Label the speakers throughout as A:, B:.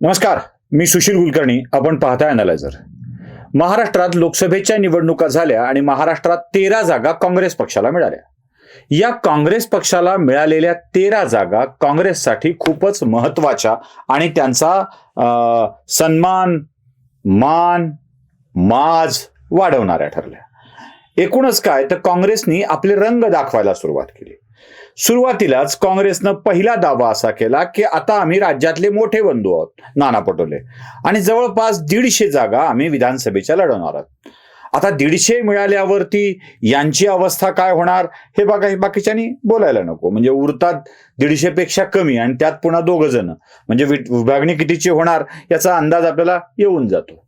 A: नमस्कार मी सुशील कुलकर्णी आपण पाहताय अनालायझर महाराष्ट्रात लोकसभेच्या निवडणुका झाल्या आणि महाराष्ट्रात तेरा जागा काँग्रेस पक्षाला मिळाल्या. या काँग्रेस पक्षाला मिळालेल्या तेरा जागा काँग्रेससाठी खूपच महत्त्वाच्या आणि त्यांचा अं, सन्मान मान माज वाढवणाऱ्या ठरल्या. एकूणच काय तर काँग्रेसनी आपले रंग दाखवायला सुरुवात केली. सुरुवातीलाच काँग्रेसनं पहिला दावा असा केला की आता आम्ही राज्यातले मोठे बंधू आहोत नाना पटोले. आणि जवळपास दीडशे जागा आम्ही विधानसभेच्या लढवणार आहोत. आता दीडशे मिळाल्यावरती यांची अवस्था काय होणार हे बघा हे बोलायला नको. म्हणजे उरतात दीडशे पेक्षा कमी आणि त्यात पुन्हा दोघ जण. म्हणजे विभागणी कितीची होणार याचा अंदाज आपल्याला येऊन जातो.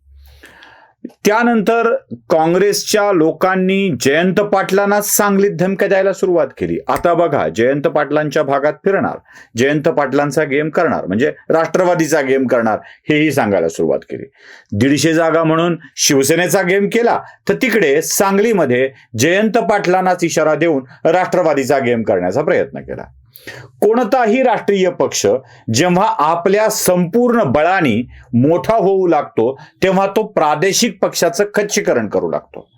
A: त्यानंतर काँग्रेसच्या लोकांनी जयंत पाटलांना सांगलीत धमक्या द्यायला सुरुवात केली. आता बघा जयंत पाटलांच्या भागात फिरणार जयंत पाटलांचा गेम करणार म्हणजे राष्ट्रवादीचा गेम करणार हेही सांगायला सुरुवात केली. दीडशे जागा म्हणून शिवसेनेचा गेम केला तर तिकडे सांगलीमध्ये जयंत पाटलांनाच इशारा देऊन राष्ट्रवादीचा गेम करण्याचा प्रयत्न केला. कोणताही राष्ट्रीय पक्ष जेव्हा आपल्या संपूर्ण बळाने मोठा होऊ लागतो तेव्हा तो प्रादेशिक पक्षाचं खच्चीकरण करू लागतो.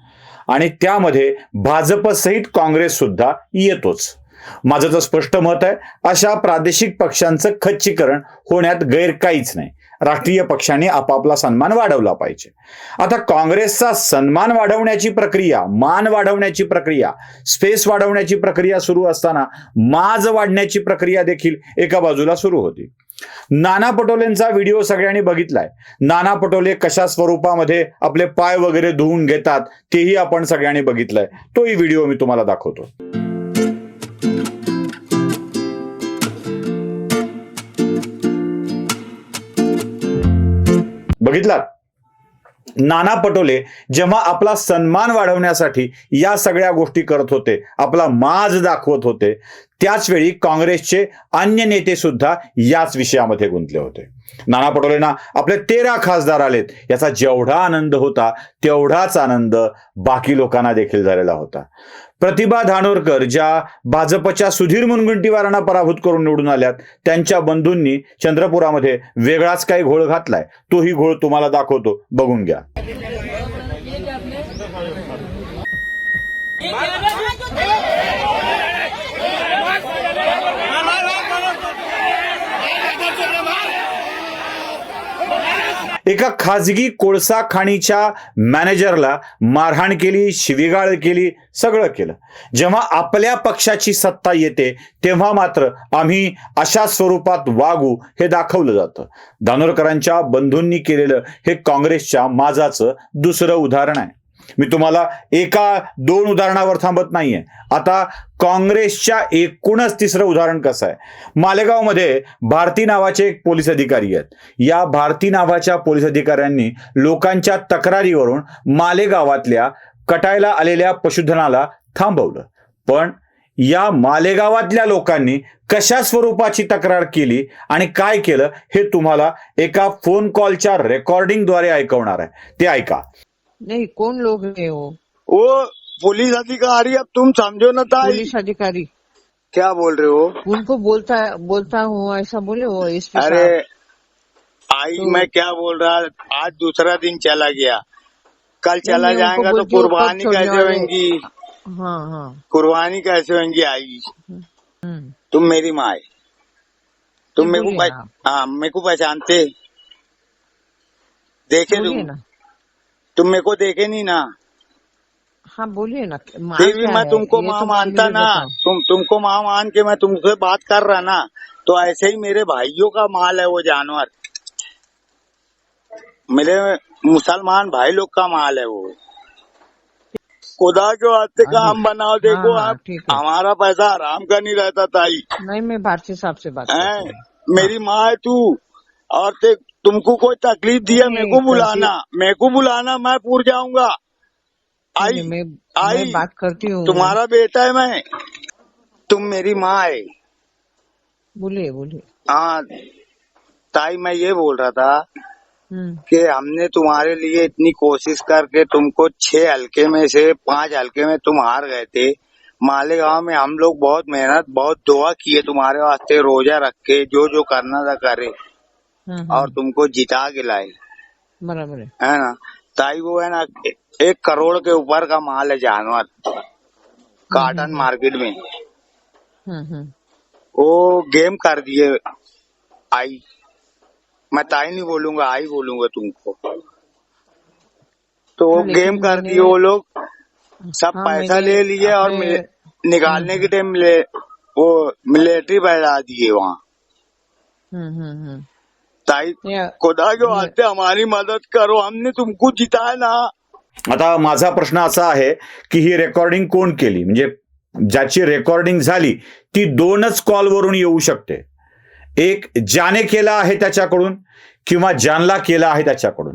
A: आणि त्यामध्ये भाजपसहित काँग्रेस सुद्धा येतोच. माझं तर स्पष्ट मत आहे अशा प्रादेशिक पक्षांचं खच्चीकरण होण्यात गैर काहीच नाही. राष्ट्रीय पक्षांनी आपापला सन्मान वाढवला पाहिजे. आता काँग्रेसचा सन्मान वाढवण्याची प्रक्रिया मान वाढवण्याची प्रक्रिया स्पेस वाढवण्याची प्रक्रिया सुरू असताना माज वाढण्याची प्रक्रिया देखील एका बाजूला सुरू होती. नाना पटोलेंचा व्हिडिओ सगळ्यांनी बघितलाय. नाना पटोले कशा स्वरूपामध्ये आपले पाय वगैरे धुवून घेतात तेही आपण सगळ्यांनी बघितलंय. तोही व्हिडिओ मी तुम्हाला दाखवतो. बघितलात? नाना पटोले जेव्हा आपला सन्मान वाढवण्यासाठी या सगळ्या गोष्टी करत होते आपला माज दाखवत होते त्याच वेळी काँग्रेसचे अन्य नेते सुद्धा याच विषयामध्ये गुंतले होते. नाना पटोलेंना आपले तेरा खासदार आलेत याचा जेवढा आनंद होता तेवढाच आनंद बाकी लोकांना देखील झालेला होता. प्रतिभा धानोरकर ज्या भाजपच्या सुधीर मुनगंटीवारांना पराभूत करून निवडून आल्यात त्यांच्या बंधूंनी चंद्रपुरामध्ये वेगळाच काही घोळ घातलाय. तोही घोळ तुम्हाला दाखवतो. बघून घ्या. एका खाजगी कोळसा खाणीच्या मॅनेजरला मारहाण केली शिवीगाळ केली सगळं केलं. जेव्हा आपल्या पक्षाची सत्ता येते तेव्हा मात्र आम्ही अशा स्वरूपात वागू हे दाखवलं जातं. दानोरकरांच्या बंधूंनी केलेलं हे काँग्रेसच्या माझाचं दुसरं उदाहरण आहे. मी तुम्हाला एका दोन उदाहरणावर थांबत नाहीये. आता काँग्रेसच्या एकूणच तिसरं उदाहरण कसं आहे? मालेगावमध्ये भारती नावाचे एक पोलीस अधिकारी आहेत. या भारती नावाच्या पोलीस अधिकाऱ्यांनी लोकांच्या तक्रारीवरून मालेगावातल्या कटायला आलेल्या पशुधनाला थांबवलं. पण या मालेगावातल्या लोकांनी कशा स्वरूपाची तक्रार केली आणि काय केलं हे तुम्हाला एका फोन कॉलच्या रेकॉर्डिंगद्वारे ऐकवणार आहे. ते ऐका.
B: नहीं कौन लोग है वो?
C: वो पुलिस अधिकारी अब तुम समझो ना था
B: पुलिस अधिकारी।
C: क्या बोल रहे हो?
B: उनको बोलता बोलता हूँ ऐसा बोले वो एस
C: अरे आई
B: तो-
C: मैं क्या बोल रहा आज दूसरा दिन चला गया। कल चला जाएगा तो कुर्बानी कैसे? होंगी?
B: हाँ हाँ।
C: कुर्बानी कैसे होंगी आई?
B: हम्म,
C: तुम मेरी माँ तुम मेरे को हाँ मेरे को पहचानते। देखे तुम।
B: ना।
C: तुम मेरे को देखे नहीं ना
B: हाँ बोलिए ना माँ
C: फिर भी
B: क्या
C: मैं
B: है?
C: तुमको
B: ये
C: माँ
B: तो
C: मानता ना
B: बताओ।
C: तुम तुमको माँ मान के मैं तुमसे बात कर रहा ना तो ऐसे ही मेरे भाइयों का माल है वो जानवर मेरे मुसलमान भाई लोग का माल है वो खुदा के वास्ते
B: हाँ,
C: काम बनाओ देखो
B: हाँ,
C: आप
B: ठीक है।
C: हमारा पैसा आराम का नहीं रहता ताई
B: नहीं मैं भारतीय साहब से बात
C: हैं
B: हूँ।
C: मेरी माँ है तू और ते, तुमको कोई तकलीफ़ दिया मेरे को बुलाना मेरे को बुलाना मैं पूर जाऊँगा। आई
B: मैं
C: आई।
B: मैं बात करती हूँ।
C: तुम्हारा बेटा है मैं। तुम मेरी माँ है।
B: बोलिए बोलिए।
C: हाँ ताई मैं ये बोल रहा था
B: हम्म,
C: कि हमने तुम्हारे लिए इतनी कोशिश करके तुमको छह हल्के में से पाँच हल्के में तुम हार गए थे। मालेगांव में हम लोग बहुत मेहनत बहुत दुआ किए तुम्हारे वास्ते रोजा रख के जो जो करना था करे। और तुमको जिता के लाए
B: बराबर
C: है। ना? ताई वो है ना एक करोड़ के ऊपर का माल है जानवर काटन मार्केट में।
B: हम्म, हम्म.
C: वो गेम कर दिए आई। मैं ताई नहीं बोलूँगा आई बोलूँगा तुमको। तो वो
B: हाँ,
C: गेम कर दिए वो लोग सब
B: हाँ,
C: पैसा ले लिए और मिले- निकालने के टाइम वो मिलिट्री बैठा दिए वहाँ।
B: हम्म, हम्म, हम्म.
C: ताई
B: या-
C: खुदा
B: ये-
C: वास्ते हमारी मदद करो हमने तुमको जिताया ना
A: आता माझा प्रश्न असा आहे की ही रेकॉर्डिंग कोण केली? म्हणजे ज्याची रेकॉर्डिंग झाली ती दोनच कॉलवरून येऊ शकते. एक ज्याने केला आहे त्याच्याकडून किंवा ज्यांना केला आहे त्याच्याकडून.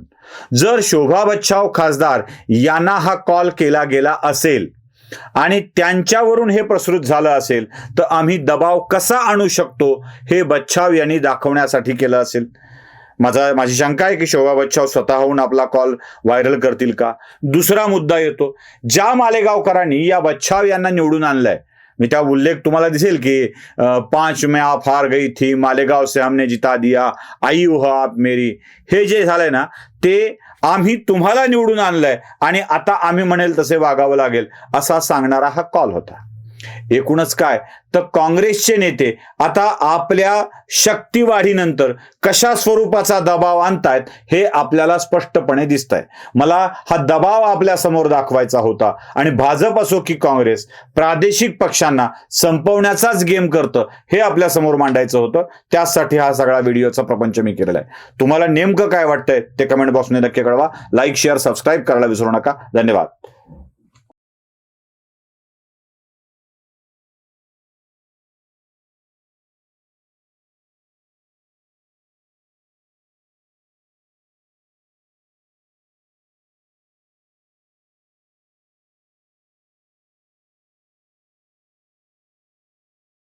A: जर शोभा बच्छाव खासदार यांना हा कॉल केला गेला असेल आणि त्यांच्यावरून हे प्रसृत झालं असेल तर आम्ही दबाव कसा आणू शकतो हे बच्छाव यांनी दाखवण्यासाठी केलं असेल. माझा माझी शंका आहे की शोभा बच्चाव स्वतःहून आपला कॉल व्हायरल करतील का? दुसरा मुद्दा येतो. ज्या मालेगावकरांनी या बच्छाव यांना निवडून आणलंय मी त्या उल्लेख तुम्हाला दिसेल की पाच पांच आप हार गई थी मालेगाव से हमने जिता दिया आई हो आप मेरी. हे जे झालंय ना ते आम्ही तुम्हाला निवडून आणलंय आणि आता आम्ही म्हणेल तसे वागावं लागेल असा सांगणारा हा कॉल होता. एकूणच काय? तर काँग्रेसचे नेते आता आपल्या शक्तीवाढीनंतर कशा स्वरूपाचा दबाव आणतायत हे आपल्याला स्पष्टपणे दिसत आहे मला हा दबाव आपल्यासमोर दाखवायचा होता आणि भाजप असो की काँग्रेस प्रादेशिक पक्षांना संपवण्याचाच गेम करतं हे आपल्यासमोर मांडायचं होतं. त्यासाठी हा सगळा व्हिडिओचा प्रपंच मी केलेला आहे. तुम्हाला नेमकं काय वाटतंय ते कमेंट बॉक्समध्ये नक्की कळवा. लाईक शेअर सबस्क्राईब करायला विसरू नका. धन्यवाद.